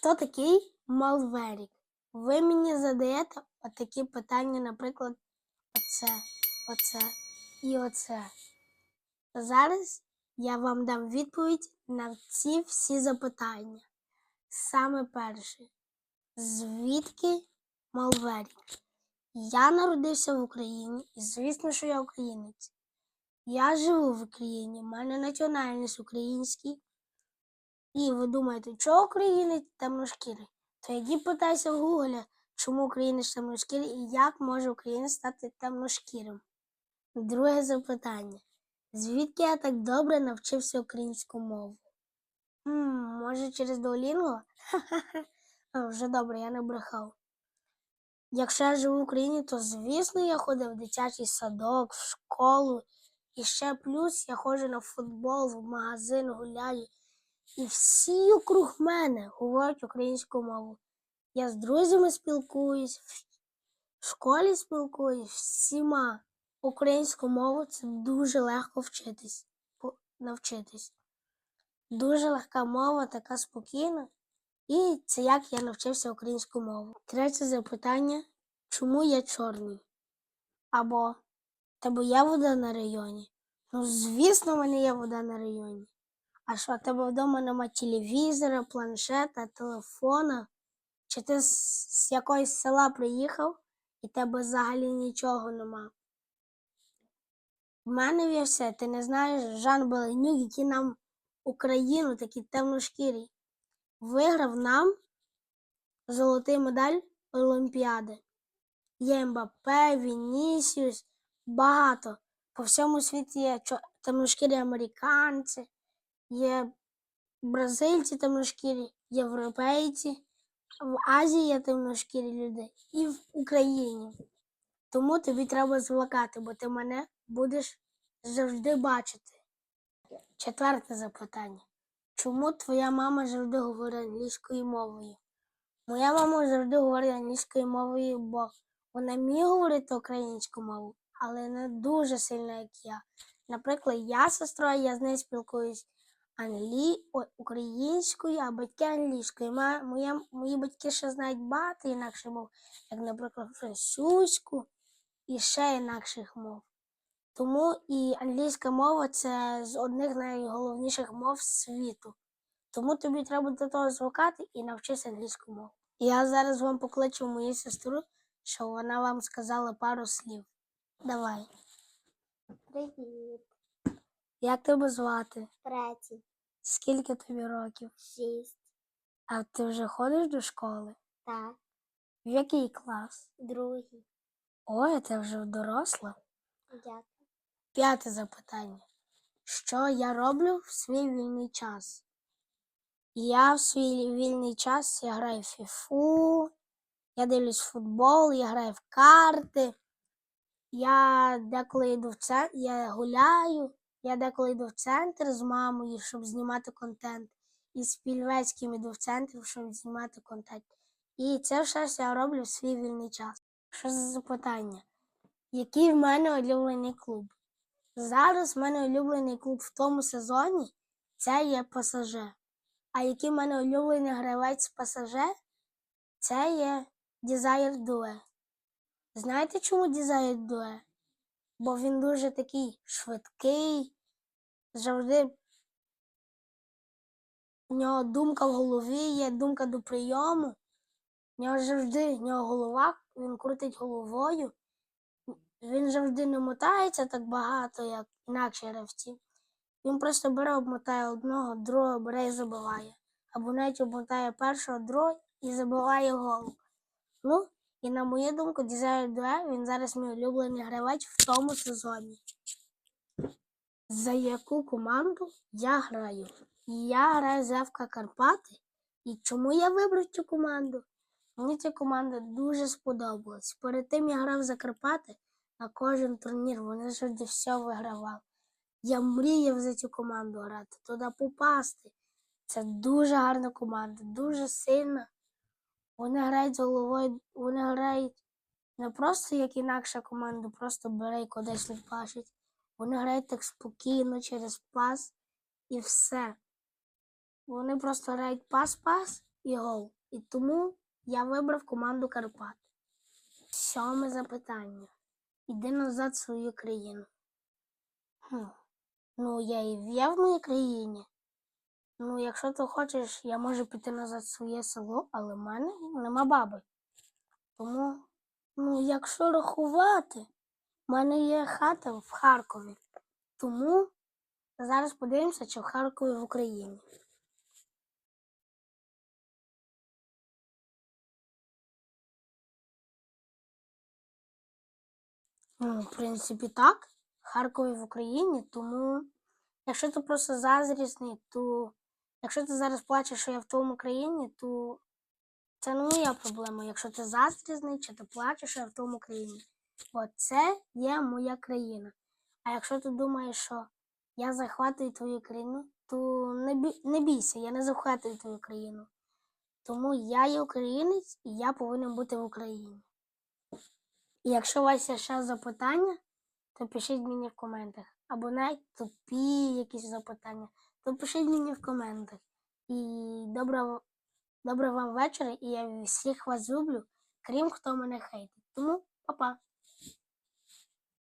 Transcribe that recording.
Хто такий Малверік? Ви мені задаєте отакі питання, наприклад, оце, оце і оце. Зараз я вам дам відповідь на ці всі запитання. Саме перше. Звідки Малверік? Я народився в Україні, і звісно, що я українець. Я живу в Україні, в мене національність український. І ви думаєте, чого українець темношкірий? То йди питайся в Гуглі, чому українець темношкірий і як може українець стати темношкірим. Друге запитання. Звідки я так добре навчився українську мову? Хм, може через Duolingo? Вже добре, я не брехав. Якщо я живу в Україні, то звісно я ходив в дитячий садок, в школу. І ще плюс я ходжу на футбол, в магазин гуляю. І всі округ мене говорять українську мову. Я з друзями спілкуюсь, в школі спілкуюсь, всіма. Українську мову це дуже легко вчитись, навчитись. Дуже легка мова, така спокійна. І це як я навчився українську мову. Третє запитання: чому я чорний? Або тебе є вода на районі? Ну, звісно, в мене є вода на районі. А що, тебе вдома нема телевізора, планшета, телефона? Чи ти з, якогось села приїхав і тебе взагалі нічого нема? В мене є все, ти не знаєш Жан Беленюк, який нам Україну, такий темношкірий, виграв нам золотий медаль Олімпіади. Є Мбаппе, Вінісіус, багато. По всьому світі є темношкірі американці, є бразильці темношкірі, європейці, в Азії є темношкірі люди і в Україні. Тому тобі треба звикати, бо ти мене будеш завжди бачити. Четверте запитання. Чому твоя мама завжди говорить англійською мовою? Моя мама завжди говорить англійською мовою, бо вона вміє говорити українську мову, але не дуже сильно, як я. Наприклад, я з сестрою, я з нею спілкуюсь англі... українською, а батьки англійською. Моє... Мої батьки ще знають багато інакших мов, як, наприклад, французьку і ще інакших мов. Тому і англійська мова це з одних найголовніших мов світу. Тому тобі треба до того звикати і навчитися англійську мову. Я зараз вам покличу мою сестру, щоб вона вам сказала пару слів. Давай. Привіт. Як тебе звати? Третій. Скільки тобі років? Шість. А ти вже ходиш до школи? Так. В який клас? Другий. Ой, ти вже доросла. Дякую. П'яте запитання. Що я роблю в свій вільний час? Я в свій вільний час я граю в фіфу, я дивлюсь футбол, я граю в карти. Я деколи йду в центр, я гуляю, я деколи йду в центр з мамою, щоб знімати контент. І з Пільвецьким йду в центр, щоб знімати контент. І це все я роблю в свій вільний час. Що за запитання? Який в мене улюблений клуб? Зараз в мене улюблений клуб в тому сезоні це є ПСЖ. А який в мене улюблений гравець ПСЖ? Це є Дізайр Дуе. Знаєте, чому Дізайр Дуе? Бо він дуже такий швидкий, завжди в нього думка в голові є, думка до прийому. В нього завжди в нього голова, він крутить головою. Він завжди не мотається так багато, як інакші гравці. Він просто бере, обмотає одного, другого бере і забиває. Або навіть обмотає першого, другого і забиває гол. Ну, і на мою думку, Дізайр Дуе, він зараз мій улюблений гравець в тому сезоні. За яку команду я граю? Я граю за ФК Карпати. І чому я вибрав цю команду? Мені ця команда дуже сподобалась. Перед тим я грав за Карпати на кожен турнір, вони завжди все вигравали. Я мріяв за цю команду грати, туди попасти. Це дуже гарна команда, дуже сильна. Вони грають з головою, вони грають не просто як інакша команда, просто бере і кудись лупашить. Вони грають так спокійно через пас і все. Вони просто грають пас-пас і гол. І тому я вибрав команду Карпат. Сьоме запитання. Іди назад в свою країну. Хм. Ну, я і в моїй країні. Ну, якщо ти хочеш, я можу піти назад в своє село, але в мене нема баби. Тому, ну, якщо рахувати, в мене є хата в Харкові. Тому зараз подивимося, чи в Харкові в Україні. Ну, в принципі, так. Харкові в Україні, тому якщо ти просто зазрісний, то якщо ти зараз плачеш, що я в твоєму країні, то це не моя проблема. Якщо ти заздрісний, чи ти плачеш, що я в твоєму країні. Бо це є моя країна. А якщо ти думаєш, що я захватую твою країну, то не, бій, не бійся, я не захватую твою країну. Тому я є українець і я повинен бути в Україні. І якщо у вас є ще запитання, то пишіть мені в коментах. Або навіть тупі якісь запитання, то пишіть мені в коментах. І доброго, доброго вам вечора, і я всіх вас люблю, крім хто мене хейтить. Тому па-па.